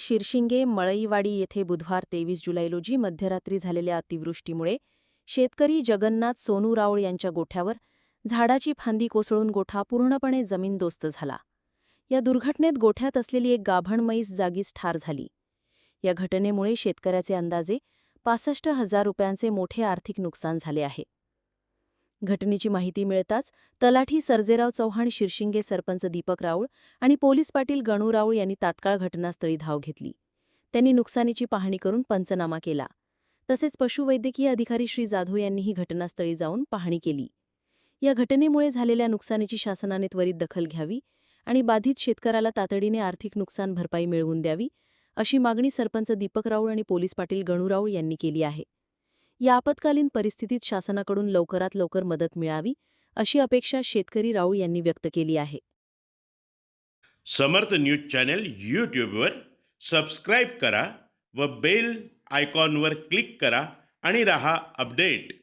शिरशिंगे मळईवाडी येथे बुधवार तेवीस जुलै रोजी मध्यरात्री झालेल्या अतिवृष्टीमुळे शेतकरी जगन्नाथ सोनू राऊळ यांच्या गोठ्यावर झाडाची फांदी कोसळून गोठा पूर्णपणे जमीनदोस्त झाला. या दुर्घटनेत गोठ्यात असलेली एक गाभण जागीच ठार झाली. या घटनेमुळे शेतकऱ्याचे अंदाजे पासष्ट हजार रुपयांचे मोठे आर्थिक नुकसान झाले आहे. घटनेची माहिती मिळताच तलाठी सर्जेराव चव्हाण शिरशिंगे सरपंच दीपक राऊळ आणि पोलीस पाटील गणू राऊळ यांनी तात्काळ घटनास्थळी धाव घेतली. त्यांनी नुकसानीची पाहणी करून पंचनामा केला. तसेच पशुवैद्यकीय अधिकारी श्री जाधव यांनीही घटनास्थळी जाऊन पाहणी केली. या घटनेमुळे झालेल्या नुकसानीची शासनाने त्वरित दखल घ्यावी आणि बाधित शेतकऱ्याला तातडीने आर्थिक नुकसान भरपाई मिळवून द्यावी अशी मागणी सरपंच दीपक राऊळ आणि पोलीस पाटील गणू राऊळ यांनी केली आहे. या आपत्कालीन परिस्थितीत शासनाकडून लवकरात लवकर मदत मिळावी अशी अपेक्षा शेतकरी राऊळ यांनी व्यक्त केली आहे. समर्थ न्यूज चॅनल यूट्यूबवर सबस्क्राईब करा व बेल आयकॉनवर क्लिक करा आणि रहा अपडेट.